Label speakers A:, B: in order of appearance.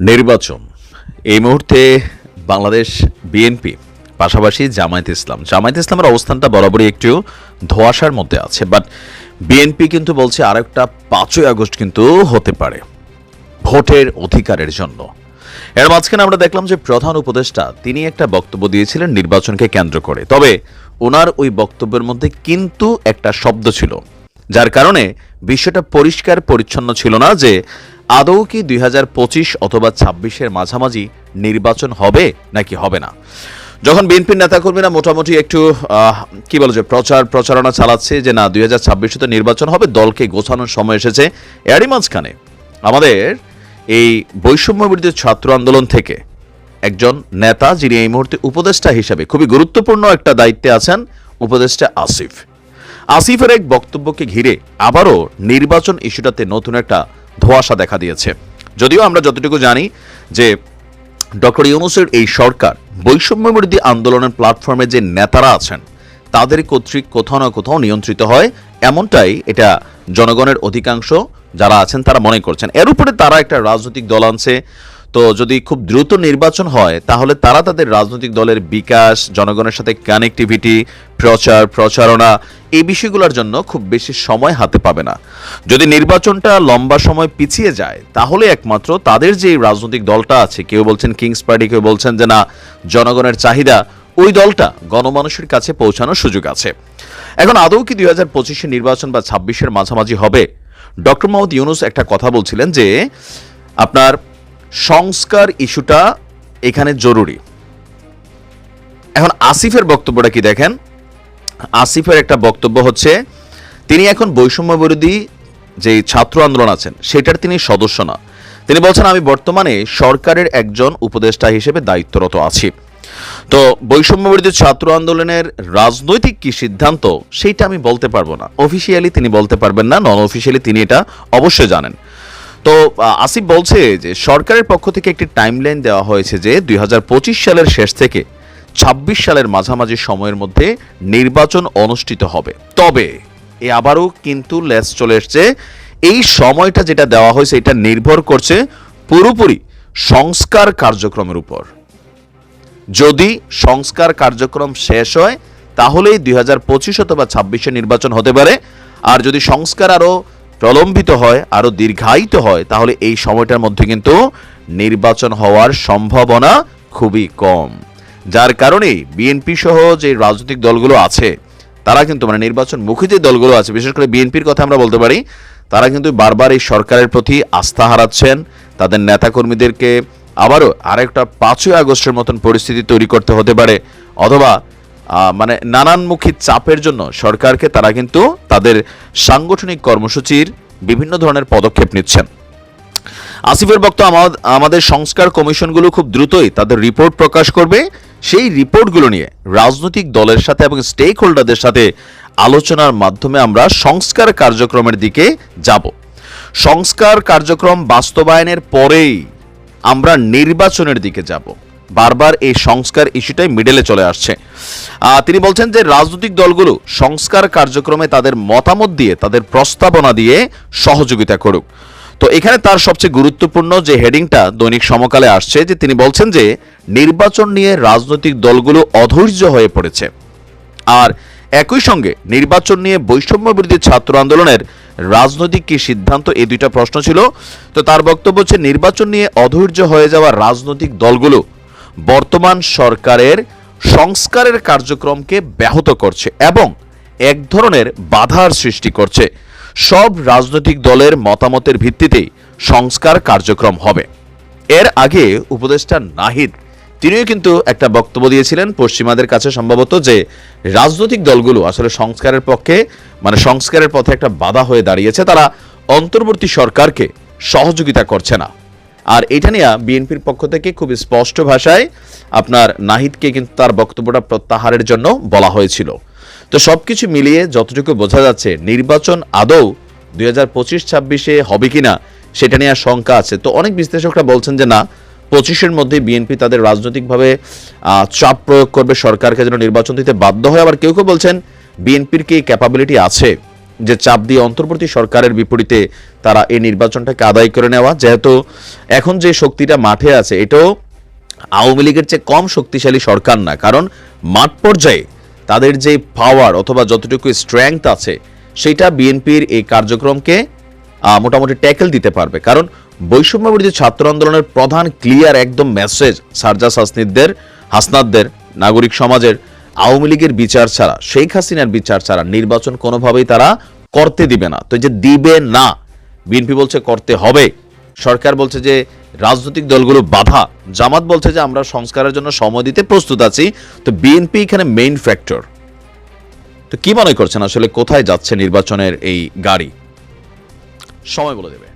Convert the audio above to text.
A: নির্বাচন। এই মুহূর্তে বাংলাদেশ বিএনপি, পাশাপাশি জামায়াত ইসলাম। জামায়াত ইসলামের অবস্থানটা বরাবরই একটু ধোয়াশার মধ্যে আছে বাট বিএনপি কিন্তু বলছে আরেকটা পাঁচই আগস্ট কিন্তু হতে পারে ভোটের অধিকারের জন্য। এর মাঝখানে আমরা দেখলাম যে প্রধান উপদেষ্টা, তিনি একটা বক্তব্য দিয়েছিলেন নির্বাচনকে কেন্দ্র করে। তবে ওনার ওই বক্তব্যের মধ্যে কিন্তু একটা শব্দ ছিল, যার কারণে বিষয়টা পরিষ্কার পরিচ্ছন্ন ছিল না যে আদৌ কি দুই হাজার পঁচিশ অথবা ছাব্বিশের মাঝামাঝি নির্বাচন হবে নাকি হবে না? যখন বিএনপির নেতাকর্মীরা মোটামুটি একটু কি বলে যে প্রচার প্রচারণা চালাচ্ছে যে না, দুই হাজার তো নির্বাচন হবে, দলকে গোছানোর সময় এসেছে, এরই মাঝখানে আমাদের এই বৈষম্য ছাত্র আন্দোলন থেকে একজন নেতা যিনি এই মুহূর্তে উপদেষ্টা হিসাবে খুবই গুরুত্বপূর্ণ একটা দায়িত্বে আছেন, উপদেষ্টা আসিফ। আসিফের এক বক্তব্যকে ঘিরে আবারও নির্বাচন ইস্যুটাতে নতুন একটা ধোঁয়াশা দেখা দিয়েছে। যদিও আমরা যতটুকু জানি যে ডক্টর ইউনুসের এই সরকার বৈষম্য বিরোধী আন্দোলনের প্ল্যাটফর্মে যে নেতারা আছেন, তাদের কর্তৃক কোথাও না কোথাও নিয়ন্ত্রিত হয়। এমনটাই এটা জনগণের অধিকাংশ যারা আছেন তারা মনে করছেন। এর উপরে তারা একটা রাজনৈতিক দল আনছে তো যদি খুব দ্রুত নির্বাচন হয়, তাহলে তারা তাদের রাজনৈতিক দলের বিকাশ, জনগণের সাথে কানেক্টিভিটি প্রচার, প্রচারণা এই বিষয়গুলোর জন্য খুব বেশি সময় হাতে পাবে না। যদি নির্বাচনটা লম্বা সময় পিছিয়ে যায়, তাহলে একমাত্র তাদের যে রাজনৈতিক দলটা আছে, কেউ বলছেন কিংস পার্টি কেউ বলছেন যে না, জনগণের চাহিদা, ওই দলটা গণমানুষের কাছে পৌঁছানোর সুযোগ আছে। এখন আদৌ কি দুই হাজার পঁচিশে নির্বাচন বা ছাব্বিশের মাঝামাঝি হবে? ডক্টর মোহাম্মদ ইউনুস একটা কথা বলছিলেন যে, আপনার সংস্কার ইস্যুটা এখানে জরুরি। এখন আসিফের বক্তব্যটা কি দেখেন? আসিফের একটা বক্তব্য হচ্ছে, তিনি এখন বৈষম্য বিরোধী যে ছাত্র আন্দোলন আছেন, সেটার তিনি সদস্য না। তিনি বলছেন, আমি বর্তমানে সরকারের একজন উপদেষ্টা হিসেবে দায়িত্বরত আছি। তো বৈষম্য বিরোধী ছাত্র আন্দোলনের রাজনৈতিক কি সিদ্ধান্ত, সেইটা আমি বলতে পারব না। অফিসিয়ালি তিনি বলতে পারবেন না নন অফিসিয়ালি তিনি এটা অবশ্যই জানেন। তো আসিফ বলছে যে সরকারের পক্ষ থেকে একটি টাইমলাইন দেওয়া হয়েছে যে দুই হাজার পঁচিশ সালের শেষ থেকে ছাব্বিশ সালের মাঝামাঝি সময়ের মধ্যে নির্বাচন অনুষ্ঠিত হবে। তবে এ আবারও কিন্তু লেস চলে এসছে। এই সময়টা যেটা দেওয়া হয়েছে, এটা নির্ভর করছে পুরোপুরি সংস্কার কার্যক্রমের উপর। যদি সংস্কার কার্যক্রম শেষ হয়, তাহলেই দুই হাজার পঁচিশ অথবা ছাব্বিশে নির্বাচন হতে পারে। আর যদি সংস্কার আরও প্রলম্বিত হয় আরও দীর্ঘায়িত হয়, তাহলে এই সময়টার মধ্যে কিন্তু নির্বাচন হওয়ার সম্ভাবনা খুবই কম। যার কারণে বিএনপি সহ যে রাজনৈতিক দলগুলো আছে, তারা কিন্তু মানে নির্বাচন মুখী যে দলগুলো আছে, বিশেষ করে বিএনপির কথা আমরা বলতে পারি, তারা কিন্তু বারবার এই সরকারের প্রতি আস্থা হারাচ্ছেন, তাদের নেতাকর্মীদেরকে আবারও আরেকটা পাঁচই আগস্টের মতন পরিস্থিতি তৈরি করতে হতে পারে, অথবা মানে নানানমুখী চাপের জন্য সরকারকে তারা কিন্তু তাদের সাংগঠনিক কর্মসূচির বিভিন্ন ধরনের পদক্ষেপ নিচ্ছেন। আসিফের আমা- আমাদের সংস্কার কমিশনগুলো খুব দ্রুতই তাদের রিপোর্ট প্রকাশ করবে। সেই রিপোর্টগুলো নিয়ে রাজনৈতিক দলের সাথে এবং স্টেক হোল্ডারদের সাথে আলোচনার মাধ্যমে আমরা সংস্কার কার্যক্রমের দিকে যাব। সংস্কার কার্যক্রম বাস্তবায়নের পরেই আমরা নির্বাচনের দিকে যাব। বারবার এই সংস্কার ইস্যুটাই মিডলে চলে আসছে। তিনি বলছেন যে রাজনৈতিক দলগুলো সংস্কার কার্যক্রমে তাদের মতামত দিয়ে, তাদের প্রস্তাবনা দিয়ে সহযোগিতা করুক। তো এখানে তার সবচেয়ে গুরুত্বপূর্ণ যে হেডিংটা দৈনিক সমকালে আসছে, যে তিনি বলছেন যে নির্বাচন নিয়ে রাজনৈতিক দলগুলো অধৈর্য হয়ে পড়েছে। আর একই সঙ্গে নির্বাচন নিয়ে বৈষম্য বিরোধী ছাত্র আন্দোলনের রাজনৈতিক কি সিদ্ধান্ত, এই দুইটা প্রশ্ন ছিল। তো তার বক্তব্য হচ্ছে, নির্বাচন নিয়ে অধৈর্য হয়ে যাওয়া রাজনৈতিক দলগুলো বর্তমান সরকারের সংস্কারের কার্যক্রমকে ব্যাহত করছে এবং এক ধরনের বাধার সৃষ্টি করছে। সব রাজনৈতিক দলের মতামতের ভিত্তিতেই সংস্কার কার্যক্রম হবে। এর আগে উপদেষ্টা নাহিদ, তিনিও কিন্তু একটা বক্তব্য দিয়েছিলেন পশ্চিমাদের কাছে সম্ভবত যে রাজনৈতিক দলগুলো আসলে সংস্কারের পক্ষে মানে সংস্কারের পথে একটা বাধা হয়ে দাঁড়িয়েছে। তারা অন্তর্বর্তী সরকারকে সহযোগিতা করছে না। আর এটা নিয়ে বিএনপির পক্ষ থেকে খুব স্পষ্ট ভাষায় আপনার নাহিদকে কিন্তু তার বক্তব্যটা প্রত্যাহারের জন্য বলা হয়েছিল। তো সব কিছু মিলিয়ে যতটুকু বোঝা যাচ্ছে, নির্বাচন আদৌ দুই হাজার পঁচিশ ছাব্বিশে হবে কিনা সেটা নিয়ে শঙ্কা আছে। তো অনেক বিশ্লেষকরা বলছেন যে না, পঁচিশের মধ্যে বিএনপি তাদের রাজনৈতিকভাবে চাপ প্রয়োগ করবে সরকারকে যেন নির্বাচন দিতে বাধ্য হয়। আবার কেউ কেউ বলছেন, বিএনপির কি ক্যাপাবিলিটি আছে? যে চাপ দিয়ে অন্তর্বর্তী সরকারের বিপরীতে তারা এই নির্বাচনটাকে আদায় করে নেওয়া, যেহেতু এখন যে শক্তিটা মাঠে আছে, এটাও আওয়ামী লীগের চেয়ে কম শক্তিশালী সরকার না। কারণ মাঠ পর্যায়ে তাদের যে পাওয়ার অথবা যতটুকু স্ট্রেংথ আছে, সেটা বিএনপির এই কার্যক্রমকে মোটামুটি ট্যাকেল দিতে পারবে। কারণ বৈষম্য বিরোধী ছাত্র আন্দোলনের প্রধান ক্লিয়ার একদম মেসেজ সারজাস হাসনিদদের হাসনাদদের নাগরিক সমাজের আওয়ামী লীগের বিচার ছাড়া, শেখ হাসিনার বিচার ছাড়া নির্বাচন কোনোভাবেই তারা করতে দিবে না। তো যে দিবে না, বিএনপি বলছে করতে হবে, সরকার বলছে যে রাজনৈতিক দলগুলো বাধা, জামাত বলছে যে আমরা সংস্কারের জন্য সময় দিতে প্রস্তুত আছি, তো বিএনপি এখানে মেইন ফ্যাক্টর তো কি মনে করছেন আসলে কোথায় যাচ্ছে নির্বাচনের এই গাড়ি? সময় বলে দেবে।